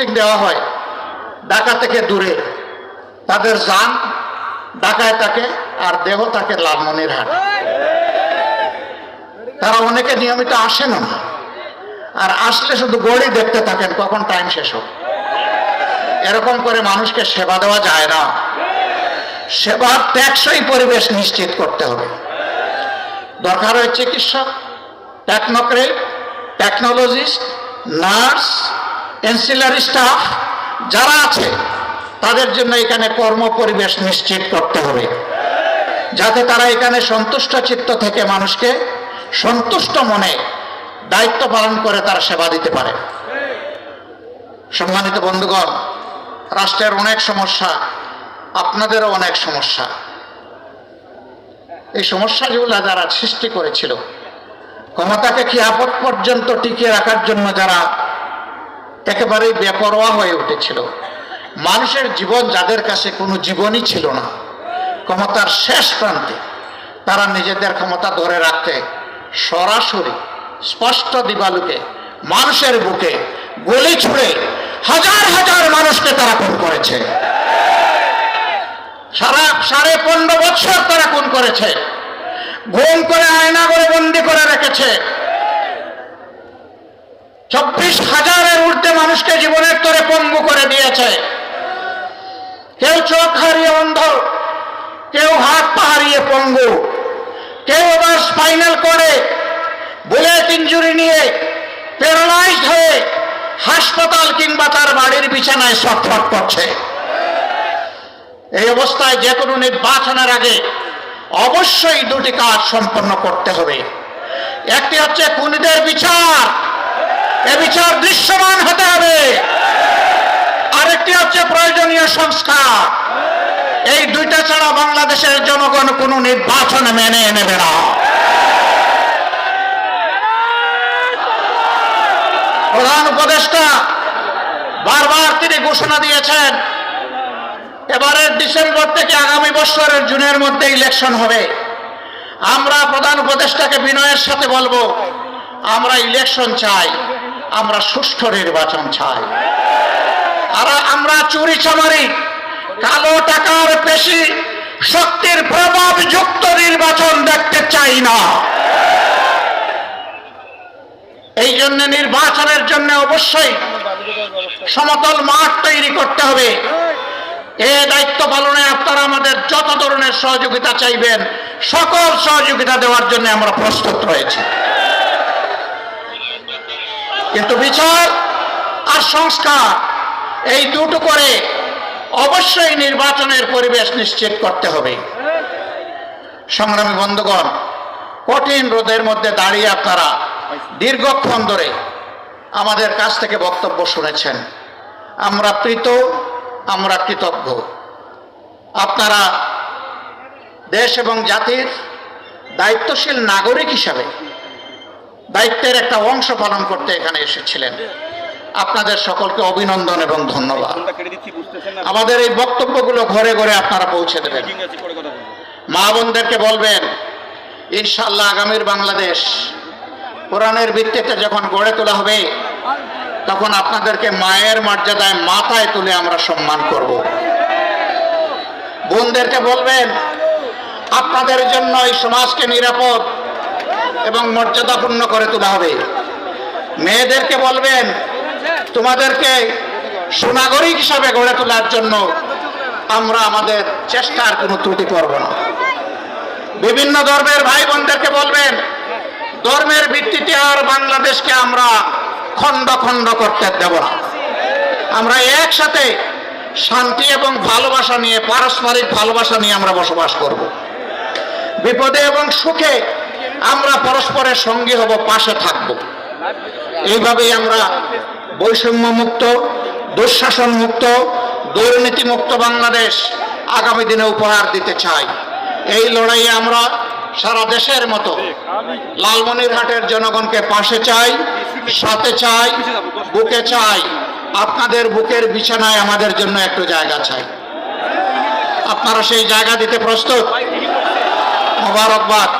Posting দেওয়া হয় ঢাকা থেকে দূরে। তাদের যান ঢাকায় থাকে আর দেহ থাকে লালমনিরহাট। তারা অনেকে নিয়মিত আসেন না। আর আসলে শুধু গড়ি দেখতে থাকেন, কখন টাইম শেষ হোক এরকম করে মানুষকে সেবা দেওয়া যায় না। সেবার টেকসই পরিবেশ নিশ্চিত করতে হবে। দরকার হয় চিকিৎসক technocrat technologist nurse ancillary staff যারা আছে, তাদের জন্য এখানে কর্ম পরিবেশ নিশ্চিত করতে হবে। যাতে তারা এখানে সন্তুষ্ট চিত্ত থেকে মানুষকে সন্তুষ্ট মনে দায়িত্ব পালন করে তারা সেবা দিতে পারে। সম্মানিত বন্ধুগণ, রাষ্ট্রের অনেক সমস্যা, আপনাদেরও অনেক সমস্যা। এই সমস্যাগুলো যারা সৃষ্টি করেছিল, ক্ষমতাকে খিয়াপত পর্যন্ত টিকিয়ে রাখার জন্য যারা একেবারেই বেপরোয়া হয়ে উঠেছিল। মানুষের জীবন যাদের কাছে কোনো জীবনই ছিল না, ক্ষমতার শেষ প্রান্তে তারা নিজেদের ক্ষমতা ধরে রাখতে সরাসরি স্পষ্ট দিবালুকে, মানুষের বুকে গুলি ছুড়ে হাজার হাজার মানুষকে তারা খুন করেছে। সারা সাড়ে পনেরো বছর তারা খুন করেছে। ঘুম করে আয়না করে বন্দি করে রেখেছে। চব্বিশ ঊর্ধ্বে মানুষকে জীবনের তরে পঙ্গু করে দিয়েছে। কেউ চোখ হারিয়ে অন্ধ, কেউ হাত পা হারিয়ে পঙ্গু। কেউ আবার স্পাইনাল করে বুলেট ইঞ্জুরি নিয়ে প্যারালাইজড হয়ে হাসপাতাল কিংবা তার বাড়ির বিছানায় ছটফট করছে। এই অবস্থায় যে কোনো নির্বাচনের আগে অবশ্যই দুটি কাজ সম্পন্ন করতে হবে। একটি হচ্ছে খুনিদের বিচার। এ বিচার দৃশ্যমান হতে হবে। আরেকটি হচ্ছে প্রয়োজনীয় সংস্কার। এই দুইটা ছাড়া বাংলাদেশের জনগণ কোনো নির্বাচন মেনে নেবে না। প্রধান উপদেষ্টা বারবার তিনি ঘোষণা দিয়েছেন, এবারের ডিসেম্বর থেকে আগামী বছরের জুনের মধ্যে ইলেকশন হবে। আমরা প্রধান উপদেষ্টাকে বিনয়ের সাথে বলব, আমরা ইলেকশন চাই। আমরা সুষ্ঠু নির্বাচন চাই। আর আমরা চুরি চামারি, কালো টাকার পেশি, শক্তির প্রভাব যুক্ত নির্বাচন দেখতে চাই না। এই জন্য নির্বাচনের জন্য অবশ্যই সমতল মাঠ তৈরি করতে হবে। এ দায়িত্ব পালনে আপনারা আমাদের যত ধরনের সহযোগিতা চাইবেন, সকল সহযোগিতা দেওয়ার জন্য আমরা প্রস্তুত রয়েছি। কিন্তু বিচার আর সংস্কার, এই দুটো করে অবশ্যই নির্বাচনের পরিবেশ নিশ্চিত করতে হবে। সংগ্রামী বন্ধুগণ, কঠিন রোদের মধ্যে দাঁড়িয়ে আপনারা দীর্ঘক্ষণ ধরে আমাদের কাছ থেকে বক্তব্য শুনেছেন। আমরা প্রীত, আমরা কৃতজ্ঞ। আপনারা দেশ এবং জাতির দায়িত্বশীল নাগরিক হিসাবে দায়িত্বের একটা অংশ পালন করতে এখানে এসেছিলেন। আপনাদের সকলকে অভিনন্দন এবং ধন্যবাদ। আমাদের এই বক্তব্যগুলো ঘরে ঘরে আপনারা পৌঁছে দেবেন। মা বোনদেরকে বলবেন ইনশাল্লাহ আগামীর বাংলাদেশ কোরআনের ভিত্তিতে যখন গড়ে তোলা হবে তখন আপনাদেরকে মায়ের মর্যাদায় মাথায় তুলে আমরা সম্মান করব। বোনদেরকে বলবেন আপনাদের জন্য এই সমাজকে নিরাপদ এবং মর্যাদাপূর্ণ করে তোলা হবে। মেয়েদেরকে বলবেন, তোমাদেরকে সুনাগরিক হিসাবে গড়ে তোলার জন্য আমরা আমাদের চেষ্টার কোনো ত্রুটি করব না। বিভিন্ন ধর্মের ভাই বোনদেরকে বলবেন, ধর্মের ভিত্তিতে আর বাংলাদেশকে আমরা খণ্ড খণ্ড করতে দেব না। আমরা একসাথে শান্তি এবং ভালোবাসা নিয়ে, পারস্পরিক ভালোবাসা নিয়ে আমরা বসবাস করব। বিপদে এবং সুখে আমরা পরস্পরের সঙ্গী হব, পাশে থাকব। এইভাবেই আমরা বৈষম্য মুক্ত দুঃশাসন মুক্ত দুর্নীতি মুক্ত বাংলাদেশ আগামী দিনে উপহার দিতে চাই। এই লড়াইয়ে আমরা সারা দেশের মতো লালমনিরহাটের জনগণকে পাশে চাই, সাথে চাই, বুকে চাই। আপনাদের বুকের বিছানায় আমাদের জন্য একটু জায়গা চাই। আপনারা সেই জায়গা দিতে প্রস্তুত? মোবারকবাদ।